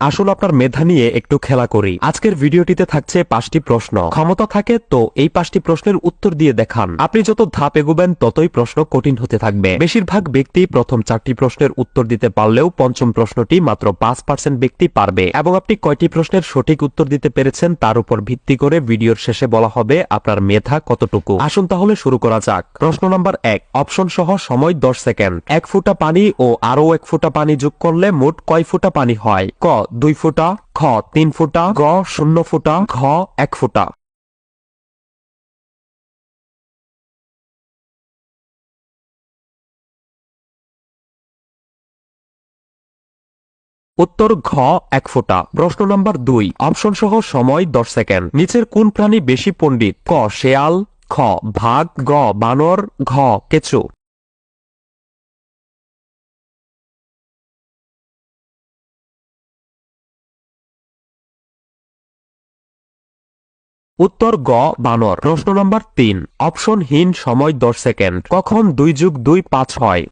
আসল আপনার মেধা নিয়ে একটু খেলা করি। আজকের ভিডিওটিতে থাকছে পাঁচটি প্রশ্ন। ক্ষমতা থাকে তো এই পাঁচটি প্রশ্নের উত্তর দিয়ে দেখান। আপনি যত ধাপ এগোবেন, ততই প্রশ্ন কঠিন হতে থাকবে। বেশিরভাগ ব্যক্তি প্রথম চারটি প্রশ্নের উত্তর দিতে পারলেও পঞ্চম প্রশ্নটি মাত্র পাঁচ পার্সেন্ট ব্যক্তি পারবে। এবং আপনি কয়টি প্রশ্নের সঠিক উত্তর দিতে পেরেছেন তার উপর ভিত্তি করে ভিডিওর শেষে বলা হবে আপনার মেধা কতটুকু। আসুন তাহলে শুরু করা যাক। প্রশ্ন নাম্বার এক। অপশন সহ সময় দশ সেকেন্ড। এক ফুটা পানি ও আরও এক ফুটা পানি যোগ করলে মোট কয় ফুটা পানি হয়? ক। দুই ফুটা, খ তিন ফুটা, গ শূন্য ফুটা, ঘ এক ফুটা। উত্তর ঘ এক ফোঁটা। প্রশ্ন নাম্বার দুই। অপশন সহ সময় দশ সেকেন্ড। নিচের কোন প্রাণী বেশি পণ্ডিত? ক, শেয়াল, খ, ভাগ, গ, বানর, ঘ, কেঁচো। উত্তর গ, বানর। প্রশ্ন নম্বর তিন। অপশনহীন সময় দশ সেকেন্ড। কখন দুই যুগ দুই পাঁচ হয়?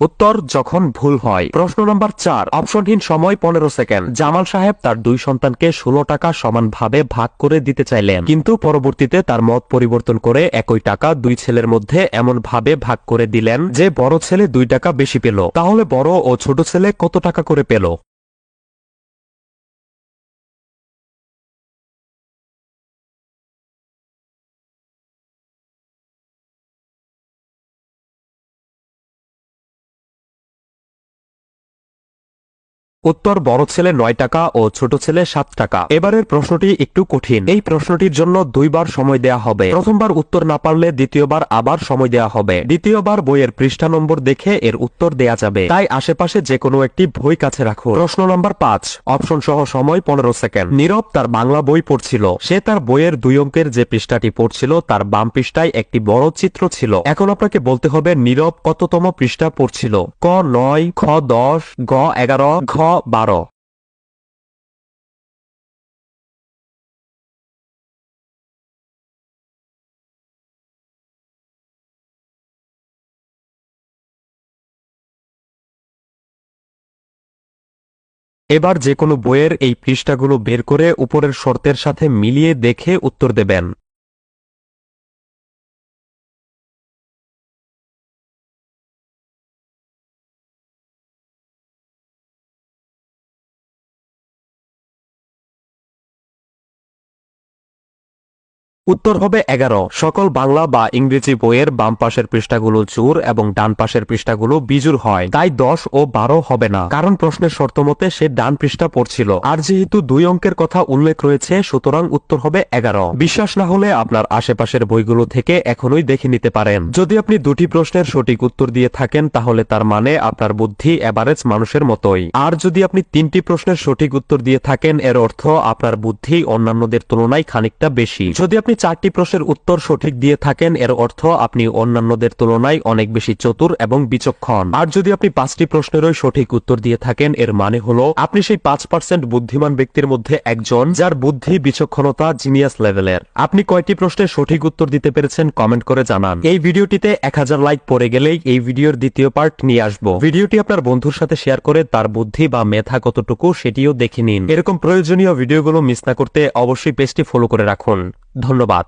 উত্তর, যখন ভুল হয়। প্রশ্ন নম্বর চার অপশনহীন সময় পনেরো সেকেন্ড। জামাল সাহেব তার দুই সন্তানকে ষোলো টাকা সমানভাবে ভাগ করে দিতে চাইলেন। কিন্তু পরবর্তীতে তার মত পরিবর্তন করে একই টাকা দুই ছেলের মধ্যে এমন ভাবে ভাগ করে দিলেন যে বড় ছেলে দুই টাকা বেশি পেল। তাহলে বড় ও ছোট ছেলে কত টাকা করে পেল? উত্তর বড় ছেলে নয় টাকা ও ছোট ছেলে সাত টাকা। এবারের প্রশ্নটি একটু কঠিন। এই প্রশ্নটির জন্য দুইবার সময় দেয়া হবে। প্রথমবার উত্তর না পারলে দ্বিতীয়বার আবার সময় দেয়া হবে। দ্বিতীয়বার বইয়ের পৃষ্ঠা নম্বর দেখে এর উত্তর দেয়া যাবে। তাই আশেপাশে যে কোনো একটি বই কাছে রাখো প্রশ্ন নম্বর পাঁচ। অপশন সহ সময় পনেরো সেকেন্ড। নীরব তার বাংলা বই পড়ছিল। সে তার বইয়ের দুই অঙ্কের যে পৃষ্ঠাটি পড়ছিল তার বাম পৃষ্ঠায় একটি বড় চিত্র ছিল। এখন আপনাকে বলতে হবে নীরব কততম পৃষ্ঠা পড়ছিল? ক নয়, খ দশ, গ এগারো, ঘ বারো। এবার যে কোনো বইয়ের এই পৃষ্ঠাগুলো বের করে উপরের শর্তের সাথে মিলিয়ে দেখে উত্তর দেবেন। উত্তর হবে এগারো। সকল বাংলা বা ইংরেজি বইয়ের বাম পাশের পৃষ্ঠাগুলো চুর এবং ডান পাশের পৃষ্ঠাগুলো বিজুর হয়। তাই দশ ও বারো হবে না। কারণ প্রশ্নের শর্ত মতে সে ডান পৃষ্ঠা পড়ছিল। আর যেহেতু দুই অঙ্কের কথা উল্লেখ রয়েছে, সুতরাং উত্তর হবে এগারো। বিশ্বাস না হলে আপনার আশেপাশের বইগুলো থেকে এখনই দেখে নিতে পারেন। যদি আপনি দুটি প্রশ্নের সঠিক উত্তর দিয়ে থাকেন, তাহলে তার মানে আপনার বুদ্ধি এভারেজ মানুষের মতোই। আর যদি আপনি তিনটি প্রশ্নের সঠিক উত্তর দিয়ে থাকেন, এর অর্থ আপনার বুদ্ধি অন্যান্যদের তুলনায় খানিকটা বেশি। যদি আপনি চারটি প্রশ্নের উত্তর সঠিক দিয়ে থাকেন, এর অর্থ আপনি অন্যান্যদের তুলনায় অনেক বেশি চতুর এবং বিচক্ষণ। আর যদি আপনি পাঁচটি প্রশ্নেরই সঠিক উত্তর দিয়ে থাকেন, এর মানে হলো আপনি সেই পাঁচ পার্সেন্ট বুদ্ধিমান ব্যক্তির মধ্যে একজন যার বুদ্ধি, বিচক্ষণতা জিনিয়াস লেভেলের আপনি কয়টি প্রশ্নের সঠিক উত্তর দিতে পেরেছেন কমেন্ট করে জানান। এই ভিডিওটিতে এক হাজার লাইক পড়ে গেলেই এই ভিডিওর দ্বিতীয় পার্ট নিয়ে আসব। ভিডিওটি আপনার বন্ধুর সাথে শেয়ার করে তার বুদ্ধি বা মেধা কতটুকু সেটিও দেখে নিন। এরকম প্রয়োজনীয় ভিডিওগুলো মিস না করতে অবশ্যই পেজটি ফলো করে রাখুন। ধন্যবাদ।